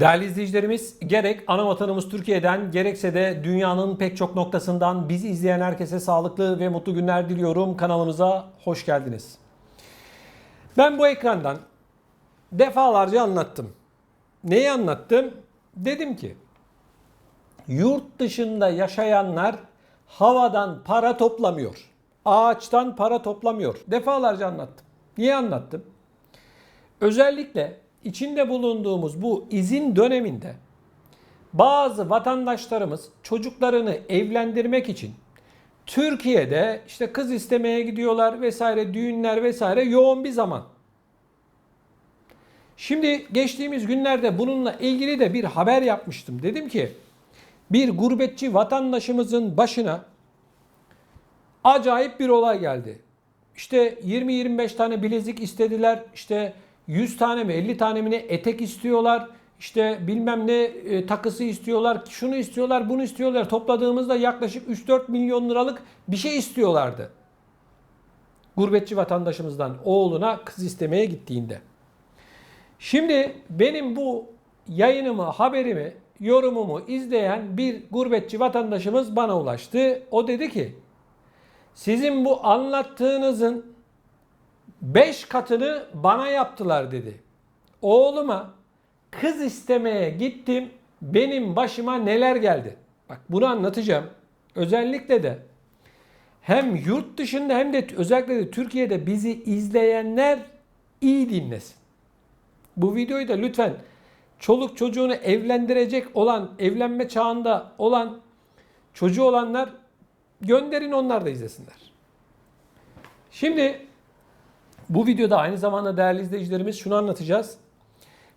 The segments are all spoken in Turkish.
Değerli izleyicilerimiz, gerek ana vatanımız Türkiye'den gerekse de dünyanın pek çok noktasından bizi izleyen herkese sağlıklı ve mutlu günler diliyorum. Kanalımıza hoş geldiniz. Ben bu ekrandan defalarca anlattım. Neyi anlattım? Dedim ki yurt dışında yaşayanlar havadan para toplamıyor. Ağaçtan para toplamıyor. Defalarca anlattım. Niye anlattım? Özellikle içinde bulunduğumuz bu izin döneminde bazı vatandaşlarımız çocuklarını evlendirmek için Türkiye'de işte kız istemeye gidiyorlar vesaire düğünler vesaire yoğun bir zaman. Şimdi geçtiğimiz günlerde bununla ilgili de bir haber yapmıştım. Dedim ki bir gurbetçi vatandaşımızın başına acayip bir olay geldi. İşte 20-25 tane bilezik istediler. İşte 100 tane mi 50 tane mi ne etek istiyorlar. İşte bilmem ne e, takısı istiyorlar. Şunu istiyorlar, bunu istiyorlar. Topladığımızda yaklaşık 3-4 milyon liralık bir şey istiyorlardı. Gurbetçi vatandaşımızdan oğluna kız istemeye gittiğinde. Şimdi benim bu yayınımı, haberimi, yorumumu izleyen bir gurbetçi vatandaşımız bana ulaştı. O dedi ki sizin bu anlattığınızın 5 katını bana yaptılar dedi. Oğluma kız istemeye gittim. Benim başıma neler geldi? Bak bunu anlatacağım. Özellikle de hem yurt dışında hem de özellikle de Türkiye'de bizi izleyenler iyi dinlesin. Bu videoyu da lütfen çoluk çocuğunu evlendirecek olan, evlenme çağında olan çocuğu olanlar gönderin onlar da izlesinler. Şimdi bu videoda aynı zamanda değerli izleyicilerimiz şunu anlatacağız.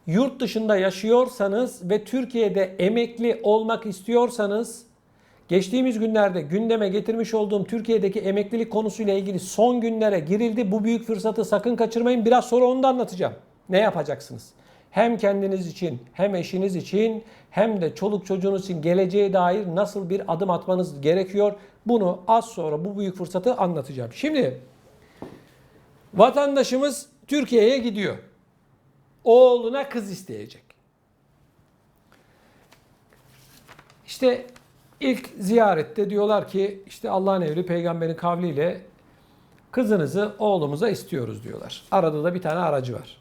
Yurt dışında yaşıyorsanız ve Türkiye'de emekli olmak istiyorsanız geçtiğimiz günlerde gündeme getirmiş olduğum Türkiye'deki emeklilik konusuyla ilgili son günlere girildi. Bu büyük fırsatı sakın kaçırmayın. Biraz sonra onu da anlatacağım. Ne yapacaksınız? Hem kendiniz için, hem eşiniz için, hem de çoluk çocuğunuz için geleceğe dair nasıl bir adım atmanız gerekiyor? Bunu az sonra bu büyük fırsatı anlatacağım. Şimdi Vatandaşımız Türkiye'ye gidiyor. Oğluna kız isteyecek. İşte ilk ziyarette diyorlar ki işte Allah'ın emri peygamberin kavliyle kızınızı oğlumuza istiyoruz diyorlar. Arada da bir tane aracı var.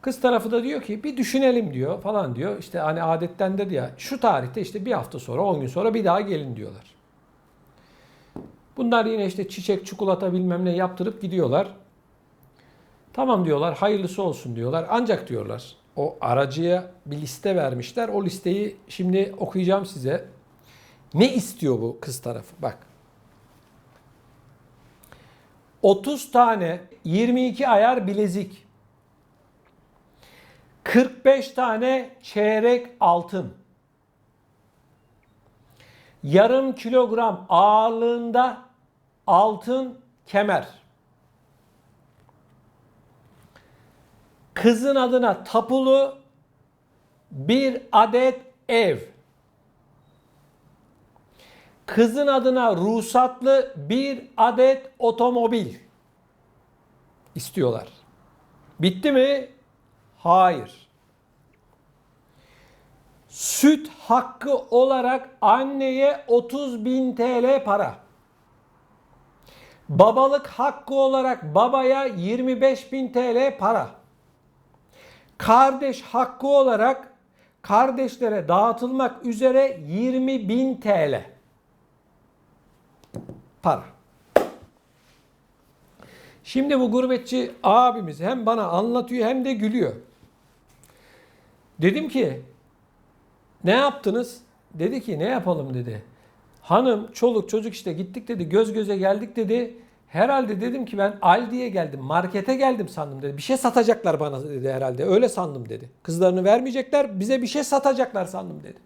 Kız tarafı da diyor ki bir düşünelim diyor falan diyor. İşte hani adetten dedi ya şu tarihte işte bir hafta sonra 10 gün sonra bir daha gelin diyorlar. Bunlar yine işte çiçek, çikolata bilmem ne yaptırıp gidiyorlar. Tamam diyorlar, hayırlısı olsun diyorlar. Ancak diyorlar o aracıya bir liste vermişler. O listeyi şimdi okuyacağım size. Ne istiyor bu kız tarafı? Bak. 30 tane 22 ayar bilezik. 45 tane çeyrek altın. Yarım kilogram ağırlığında altın kemer. Kızın adına tapulu bir adet ev. Kızın adına ruhsatlı bir adet otomobil istiyorlar. Bitti mi? Hayır. Süt hakkı olarak anneye 30 bin TL para. Babalık hakkı olarak babaya 25 bin TL para. Kardeş hakkı olarak kardeşlere dağıtılmak üzere 20 bin TL para. Şimdi bu gurbetçi abimiz hem bana anlatıyor hem de gülüyor. Dedim ki ne yaptınız? Dedi ki ne yapalım dedi. Hanım, çoluk, çocuk işte gittik dedi. Göz göze geldik dedi. Herhalde dedim ki ben Aldi'ye geldim. Markete geldim sandım dedi. Bir şey satacaklar bana dedi herhalde. Öyle sandım dedi. Kızlarını vermeyecekler. Bize bir şey satacaklar sandım dedi.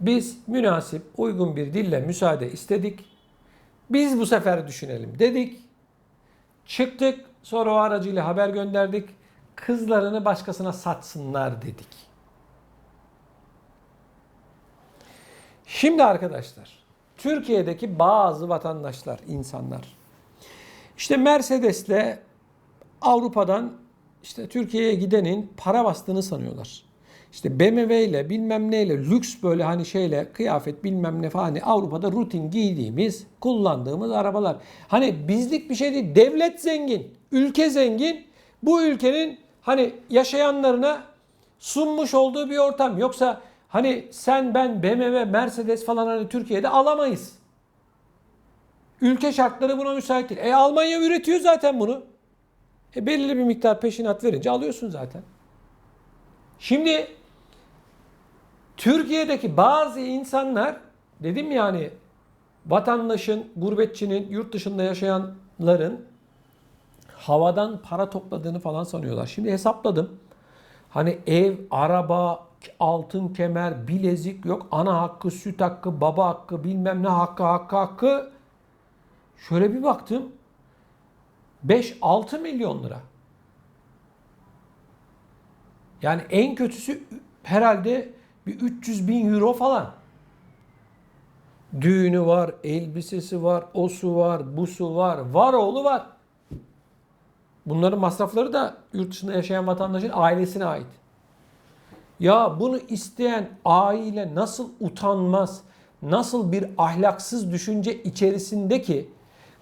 Biz münasip, uygun bir dille müsaade istedik. Biz bu sefer düşünelim dedik. Çıktık. Sonra o aracıyla haber gönderdik. Kızlarını başkasına satsınlar dedik. Şimdi arkadaşlar, Türkiye'deki bazı vatandaşlar, insanlar işte Mercedes'le Avrupa'dan işte Türkiye'ye gidenin para bastığını sanıyorlar. İşte BMW ile bilmem neyle lüks böyle hani şeyle kıyafet bilmem ne falan hani Avrupa'da rutin giydiğimiz kullandığımız arabalar. Hani bizlik bir şey değil. Devlet zengin, ülke zengin. Bu ülkenin hani yaşayanlarına sunmuş olduğu bir ortam. Yoksa hani sen ben BMW, Mercedes falan hani Türkiye'de alamayız. Ülke şartları buna müsait değil. E Almanya üretiyor zaten bunu. E belirli bir miktar peşinat verince alıyorsun zaten. Şimdi Türkiye'deki bazı insanlar dedim yani vatandaşın, gurbetçinin, yurt dışında yaşayanların havadan para topladığını falan sanıyorlar. Şimdi hesapladım. Hani ev, araba, altın kemer, bilezik yok. Ana hakkı, süt hakkı, baba hakkı, bilmem ne hakkı, hakkı, hakkı. Şöyle bir baktım. 5-6 milyon lira. Yani en kötüsü herhalde bir 300 bin euro falan. Düğünü var, elbisesi var, o su var, bu su var, var oğlu var. Bunların masrafları da yurt dışında yaşayan vatandaşın ailesine ait. Ya bunu isteyen aile nasıl utanmaz, nasıl bir ahlaksız düşünce içerisindeki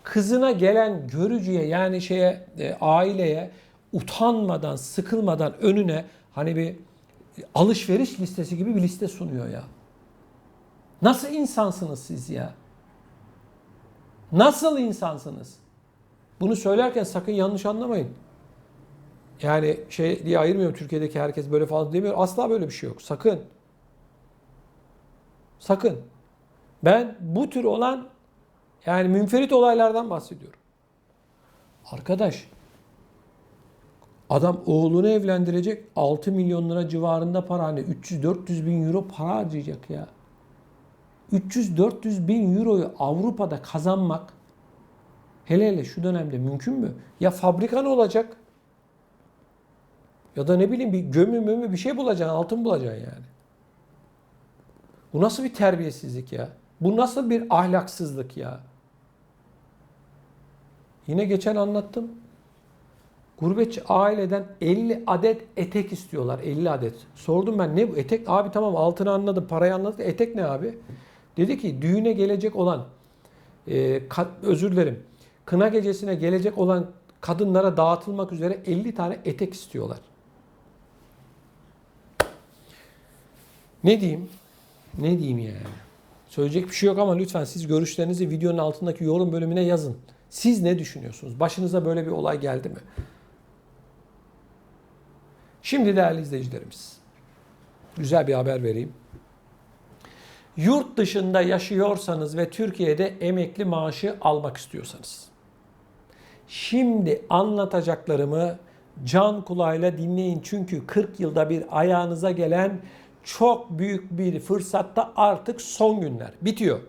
kızına gelen görücüye yani şeye e, aileye utanmadan, sıkılmadan önüne hani bir alışveriş listesi gibi bir liste sunuyor ya. Nasıl insansınız siz ya? Nasıl insansınız? Bunu söylerken sakın yanlış anlamayın. Yani şey diye ayırmıyorum Türkiye'deki herkes böyle falan demiyor. Asla böyle bir şey yok. Sakın. Sakın. Ben bu tür olan yani münferit olaylardan bahsediyorum. Arkadaş adam oğlunu evlendirecek 6 milyon lira civarında para hani 300-400 bin euro para harcayacak ya. 300-400 bin euroyu Avrupa'da kazanmak hele hele şu dönemde mümkün mü? Ya fabrikan olacak ya da ne bileyim bir gömü mömü bir şey bulacaksın altın bulacaksın yani. Bu nasıl bir terbiyesizlik ya? Bu nasıl bir ahlaksızlık ya? Yine geçen anlattım. Gurbetçi aileden 50 adet etek istiyorlar. 50 adet. Sordum ben ne bu etek? Abi tamam altını anladım, parayı anladım. Etek ne abi? Dedi ki düğüne gelecek olan, e, kat, özür dilerim, kına gecesine gelecek olan kadınlara dağıtılmak üzere 50 tane etek istiyorlar. Ne diyeyim? Ne diyeyim yani? Söyleyecek bir şey yok ama lütfen siz görüşlerinizi videonun altındaki yorum bölümüne yazın. Siz ne düşünüyorsunuz? Başınıza böyle bir olay geldi mi? Şimdi değerli izleyicilerimiz, güzel bir haber vereyim. Yurt dışında yaşıyorsanız ve Türkiye'de emekli maaşı almak istiyorsanız. Şimdi anlatacaklarımı can kulağıyla dinleyin. Çünkü 40 yılda bir ayağınıza gelen çok büyük bir fırsatta artık son günler. Bitiyor.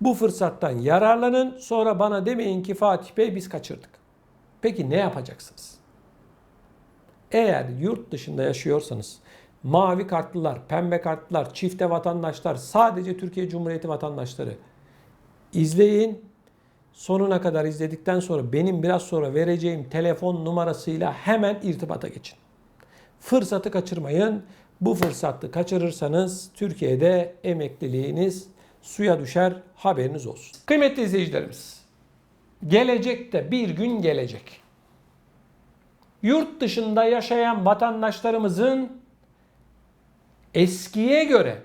Bu fırsattan yararlanın. Sonra bana demeyin ki Fatih Bey biz kaçırdık. Peki ne yapacaksınız? Eğer yurt dışında yaşıyorsanız mavi kartlılar, pembe kartlılar, çifte vatandaşlar, sadece Türkiye Cumhuriyeti vatandaşları izleyin. Sonuna kadar izledikten sonra benim biraz sonra vereceğim telefon numarasıyla hemen irtibata geçin. Fırsatı kaçırmayın. Bu fırsatı kaçırırsanız Türkiye'de emekliliğiniz suya düşer haberiniz olsun. Kıymetli izleyicilerimiz, gelecekte bir gün gelecek. Yurt dışında yaşayan vatandaşlarımızın eskiye göre,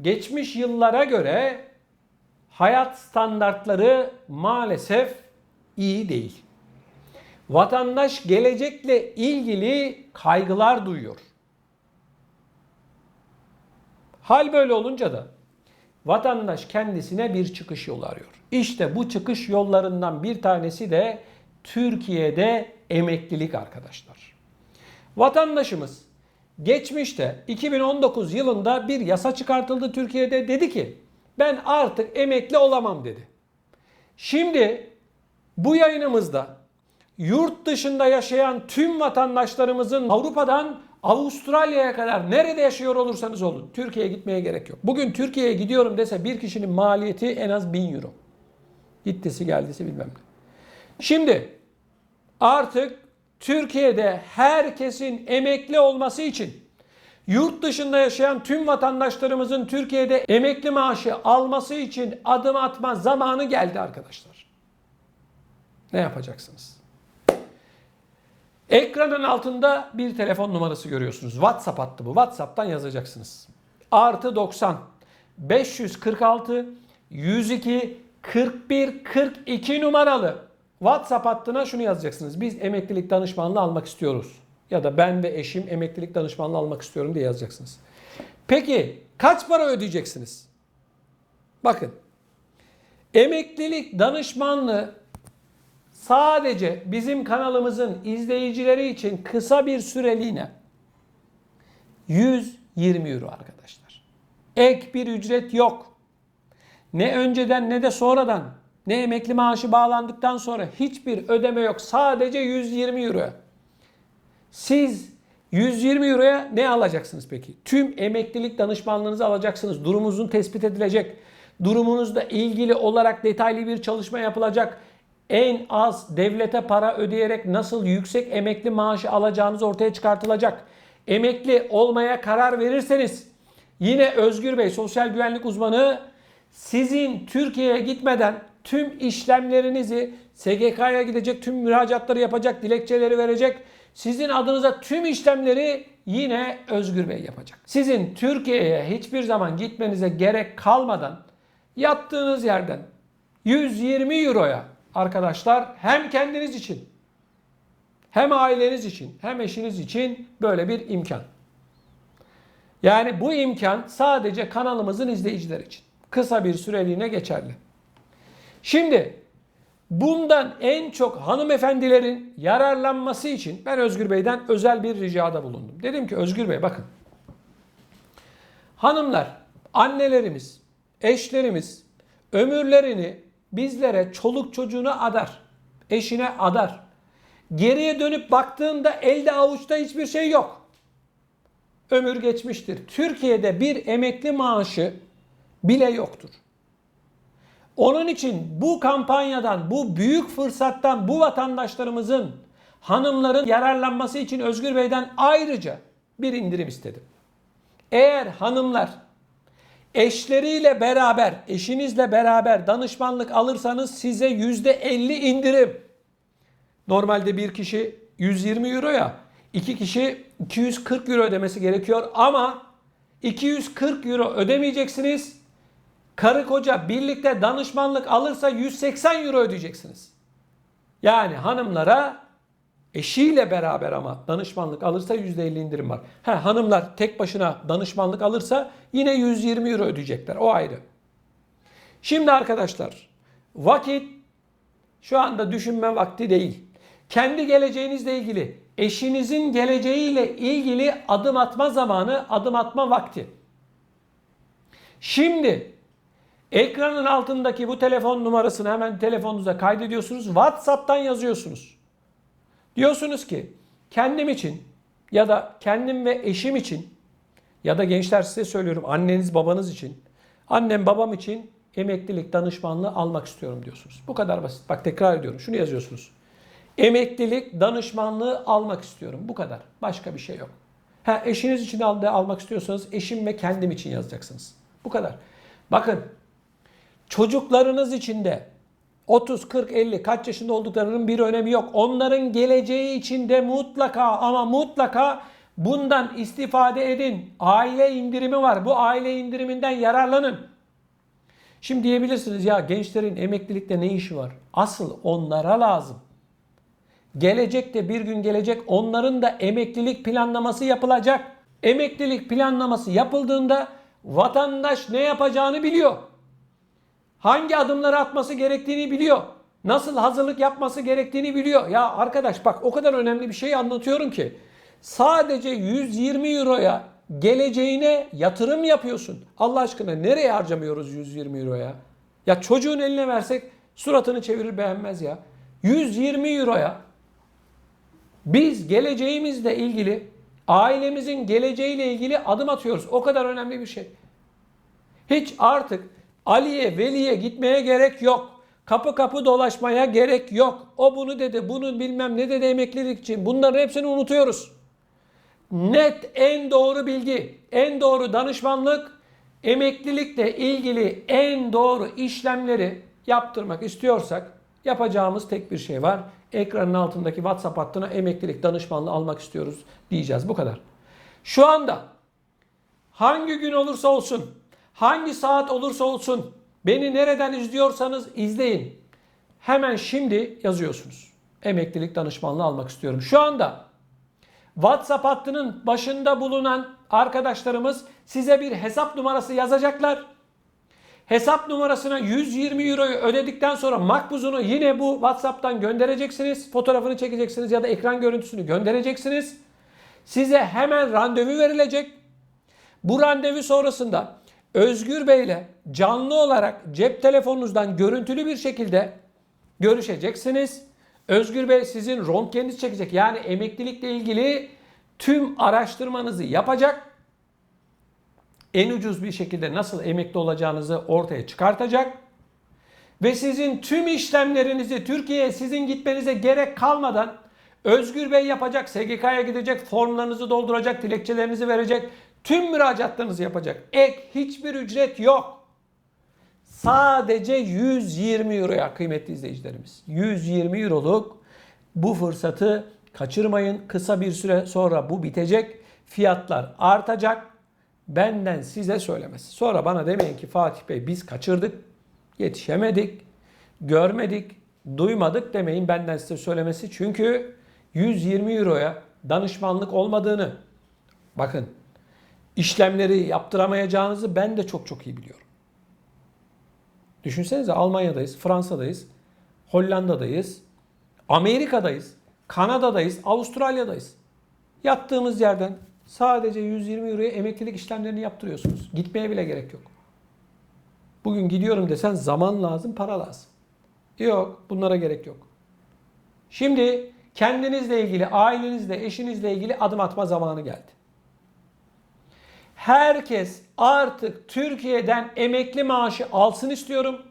geçmiş yıllara göre hayat standartları maalesef iyi değil. Vatandaş gelecekle ilgili kaygılar duyuyor. Hal böyle olunca da vatandaş kendisine bir çıkış yolu arıyor. İşte bu çıkış yollarından bir tanesi de Türkiye'de emeklilik arkadaşlar. Vatandaşımız geçmişte 2019 yılında bir yasa çıkartıldı Türkiye'de dedi ki ben artık emekli olamam dedi. Şimdi bu yayınımızda yurt dışında yaşayan tüm vatandaşlarımızın Avrupa'dan Avustralya'ya kadar nerede yaşıyor olursanız olun Türkiye'ye gitmeye gerek yok. Bugün Türkiye'ye gidiyorum dese bir kişinin maliyeti en az 1000 euro. Gittisi geldisi bilmem ne. Şimdi artık Türkiye'de herkesin emekli olması için yurt dışında yaşayan tüm vatandaşlarımızın Türkiye'de emekli maaşı alması için adım atma zamanı geldi arkadaşlar. Ne yapacaksınız? Ekranın altında bir telefon numarası görüyorsunuz. WhatsApp hattı bu. WhatsApp'tan yazacaksınız. Artı 90 546 102 41 42 numaralı WhatsApp hattına şunu yazacaksınız. Biz emeklilik danışmanlığı almak istiyoruz. Ya da ben ve eşim emeklilik danışmanlığı almak istiyorum diye yazacaksınız. Peki kaç para ödeyeceksiniz? Bakın. Emeklilik danışmanlığı sadece bizim kanalımızın izleyicileri için kısa bir süreliğine 120 euro arkadaşlar. Ek bir ücret yok. Ne önceden ne de sonradan ne emekli maaşı bağlandıktan sonra hiçbir ödeme yok. Sadece 120 euro. Siz 120 euroya ne alacaksınız peki? Tüm emeklilik danışmanlığınızı alacaksınız. Durumunuzun tespit edilecek. Durumunuzla ilgili olarak detaylı bir çalışma yapılacak. En az devlete para ödeyerek nasıl yüksek emekli maaşı alacağınız ortaya çıkartılacak. Emekli olmaya karar verirseniz yine Özgür Bey sosyal güvenlik uzmanı sizin Türkiye'ye gitmeden tüm işlemlerinizi SGK'ya gidecek, tüm müracaatları yapacak, dilekçeleri verecek. Sizin adınıza tüm işlemleri yine Özgür Bey yapacak. Sizin Türkiye'ye hiçbir zaman gitmenize gerek kalmadan yattığınız yerden 120 euroya arkadaşlar hem kendiniz için hem aileniz için hem eşiniz için böyle bir imkan. Yani bu imkan sadece kanalımızın izleyicileri için. Kısa bir süreliğine geçerli. Şimdi bundan en çok hanımefendilerin yararlanması için ben Özgür Bey'den özel bir ricada bulundum. Dedim ki Özgür Bey bakın. Hanımlar, annelerimiz, eşlerimiz ömürlerini bizlere çoluk çocuğuna adar. Eşine adar. Geriye dönüp baktığında elde avuçta hiçbir şey yok. Ömür geçmiştir. Türkiye'de bir emekli maaşı bile yoktur. Onun için bu kampanyadan, bu büyük fırsattan bu vatandaşlarımızın, hanımların yararlanması için Özgür Bey'den ayrıca bir indirim istedim. Eğer hanımlar eşleriyle beraber, eşinizle beraber danışmanlık alırsanız size %50 indirim. Normalde bir kişi 120 euro ya, iki kişi 240 euro ödemesi gerekiyor ama 240 euro ödemeyeceksiniz. Karı koca birlikte danışmanlık alırsa 180 euro ödeyeceksiniz. Yani hanımlara eşiyle beraber ama danışmanlık alırsa %50 indirim var. Ha, hanımlar tek başına danışmanlık alırsa yine 120 euro ödeyecekler. O ayrı. Şimdi arkadaşlar vakit şu anda düşünme vakti değil. Kendi geleceğinizle ilgili, eşinizin geleceğiyle ilgili adım atma zamanı, adım atma vakti. Şimdi ekranın altındaki bu telefon numarasını hemen telefonunuza kaydediyorsunuz. WhatsApp'tan yazıyorsunuz. Diyorsunuz ki kendim için ya da kendim ve eşim için ya da gençler size söylüyorum anneniz babanız için annem babam için emeklilik danışmanlığı almak istiyorum diyorsunuz. Bu kadar basit. Bak tekrar ediyorum. Şunu yazıyorsunuz. Emeklilik danışmanlığı almak istiyorum. Bu kadar. Başka bir şey yok. Ha eşiniz için al almak istiyorsanız eşim ve kendim için yazacaksınız. Bu kadar. Bakın çocuklarınız için de 30, 40, 50 kaç yaşında olduklarının bir önemi yok. Onların geleceği için de mutlaka ama mutlaka bundan istifade edin. Aile indirimi var. Bu aile indiriminden yararlanın. Şimdi diyebilirsiniz ya gençlerin emeklilikte ne işi var? Asıl onlara lazım. Gelecekte bir gün gelecek onların da emeklilik planlaması yapılacak. Emeklilik planlaması yapıldığında vatandaş ne yapacağını biliyor. Hangi adımları atması gerektiğini biliyor. Nasıl hazırlık yapması gerektiğini biliyor. Ya arkadaş bak o kadar önemli bir şey anlatıyorum ki. Sadece 120 euroya geleceğine yatırım yapıyorsun. Allah aşkına nereye harcamıyoruz 120 euroya? Ya çocuğun eline versek suratını çevirir beğenmez ya. 120 euroya biz geleceğimizle ilgili, ailemizin geleceğiyle ilgili adım atıyoruz. O kadar önemli bir şey. Hiç artık Ali'ye, Veli'ye gitmeye gerek yok. Kapı kapı dolaşmaya gerek yok. O bunu dedi, bunu bilmem ne dedi emeklilik için. Bunların hepsini unutuyoruz. Net en doğru bilgi, en doğru danışmanlık, emeklilikle ilgili en doğru işlemleri yaptırmak istiyorsak yapacağımız tek bir şey var. Ekranın altındaki WhatsApp hattına emeklilik danışmanlığı almak istiyoruz diyeceğiz. Bu kadar. Şu anda hangi gün olursa olsun, hangi saat olursa olsun beni nereden izliyorsanız izleyin. Hemen şimdi yazıyorsunuz. Emeklilik danışmanlığı almak istiyorum. Şu anda WhatsApp hattının başında bulunan arkadaşlarımız size bir hesap numarası yazacaklar. Hesap numarasına 120 euroyu ödedikten sonra makbuzunu yine bu WhatsApp'tan göndereceksiniz. Fotoğrafını çekeceksiniz ya da ekran görüntüsünü göndereceksiniz. Size hemen randevu verilecek. Bu randevu sonrasında Özgür Bey ile canlı olarak cep telefonunuzdan görüntülü bir şekilde görüşeceksiniz. Özgür Bey sizin röntgeninizi çekecek. Yani emeklilikle ilgili tüm araştırmanızı yapacak. En ucuz bir şekilde nasıl emekli olacağınızı ortaya çıkartacak. Ve sizin tüm işlemlerinizi Türkiye'ye sizin gitmenize gerek kalmadan Özgür Bey yapacak, SGK'ya gidecek, formlarınızı dolduracak, dilekçelerinizi verecek, tüm müracaatlarınızı yapacak. Ek hiçbir ücret yok. Sadece 120 euroya kıymetli izleyicilerimiz. 120 euroluk bu fırsatı kaçırmayın. Kısa bir süre sonra bu bitecek. Fiyatlar artacak. Benden size söylemesi. Sonra bana demeyin ki Fatih Bey biz kaçırdık, yetişemedik, görmedik, duymadık demeyin benden size söylemesi. Çünkü 120 euroya danışmanlık olmadığını bakın işlemleri yaptıramayacağınızı ben de çok çok iyi biliyorum. Düşünsenize Almanya'dayız, Fransa'dayız, Hollanda'dayız, Amerika'dayız, Kanada'dayız, Avustralya'dayız. Yattığımız yerden sadece 120 euroya emeklilik işlemlerini yaptırıyorsunuz. Gitmeye bile gerek yok. Bugün gidiyorum desen zaman lazım, para lazım. Yok, bunlara gerek yok. Şimdi kendinizle ilgili, ailenizle, eşinizle ilgili adım atma zamanı geldi. Herkes artık Türkiye'den emekli maaşı alsın istiyorum.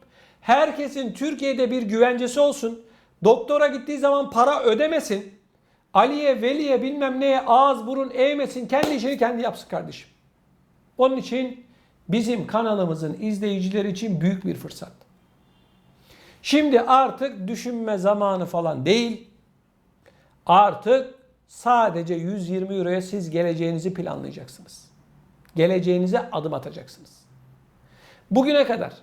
Herkesin Türkiye'de bir güvencesi olsun. Doktora gittiği zaman para ödemesin. Ali'ye, Veli'ye bilmem neye ağız burun eğmesin. Kendi işini kendi yapsın kardeşim. Onun için bizim kanalımızın izleyicileri için büyük bir fırsat. Şimdi artık düşünme zamanı falan değil. Artık sadece 120 euroya siz geleceğinizi planlayacaksınız. Geleceğinize adım atacaksınız. Bugüne kadar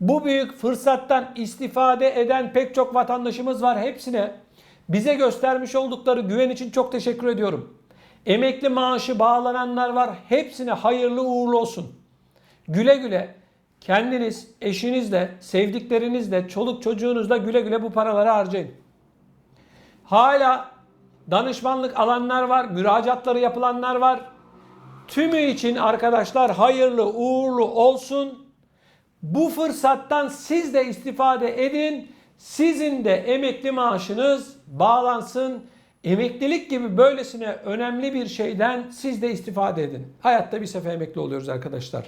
bu büyük fırsattan istifade eden pek çok vatandaşımız var. Hepsine bize göstermiş oldukları güven için çok teşekkür ediyorum. Emekli maaşı bağlananlar var. Hepsine hayırlı uğurlu olsun. Güle güle kendiniz, eşinizle, sevdiklerinizle, çoluk çocuğunuzla güle güle bu paraları harcayın. Hala danışmanlık alanlar var, müracaatları yapılanlar var. Tümü için arkadaşlar hayırlı uğurlu olsun. Bu fırsattan siz de istifade edin. Sizin de emekli maaşınız bağlansın. Emeklilik gibi böylesine önemli bir şeyden siz de istifade edin. Hayatta bir sefer emekli oluyoruz arkadaşlar.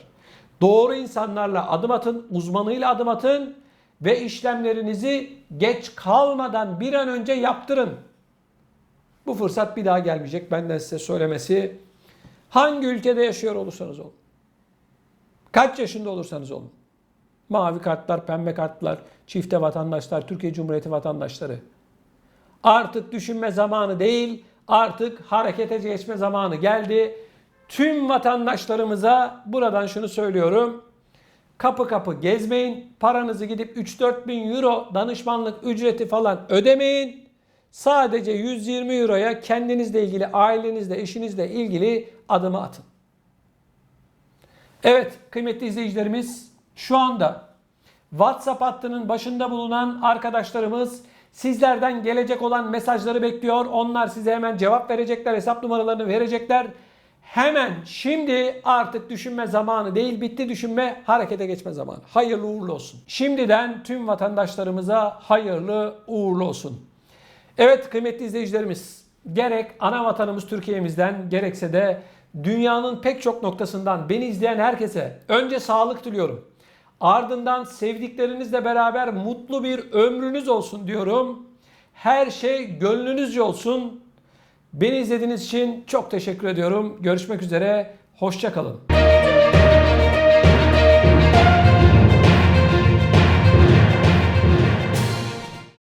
Doğru insanlarla adım atın, uzmanıyla adım atın ve işlemlerinizi geç kalmadan bir an önce yaptırın. Bu fırsat bir daha gelmeyecek. Benden size söylemesi Hangi ülkede yaşıyor olursanız olun. Kaç yaşında olursanız olun. Mavi kartlar, pembe kartlar, çifte vatandaşlar, Türkiye Cumhuriyeti vatandaşları. Artık düşünme zamanı değil, artık harekete geçme zamanı geldi. Tüm vatandaşlarımıza buradan şunu söylüyorum. Kapı kapı gezmeyin. Paranızı gidip 3-4 bin euro danışmanlık ücreti falan ödemeyin. Sadece 120 euroya kendinizle ilgili, ailenizle, eşinizle ilgili adımı atın. Evet kıymetli izleyicilerimiz şu anda WhatsApp hattının başında bulunan arkadaşlarımız sizlerden gelecek olan mesajları bekliyor. Onlar size hemen cevap verecekler, hesap numaralarını verecekler. Hemen şimdi artık düşünme zamanı değil bitti düşünme harekete geçme zamanı. Hayırlı uğurlu olsun. Şimdiden tüm vatandaşlarımıza hayırlı uğurlu olsun. Evet kıymetli izleyicilerimiz gerek ana vatanımız Türkiye'mizden gerekse de dünyanın pek çok noktasından beni izleyen herkese önce sağlık diliyorum. Ardından sevdiklerinizle beraber mutlu bir ömrünüz olsun diyorum. Her şey gönlünüzce olsun. Beni izlediğiniz için çok teşekkür ediyorum. Görüşmek üzere. Hoşçakalın.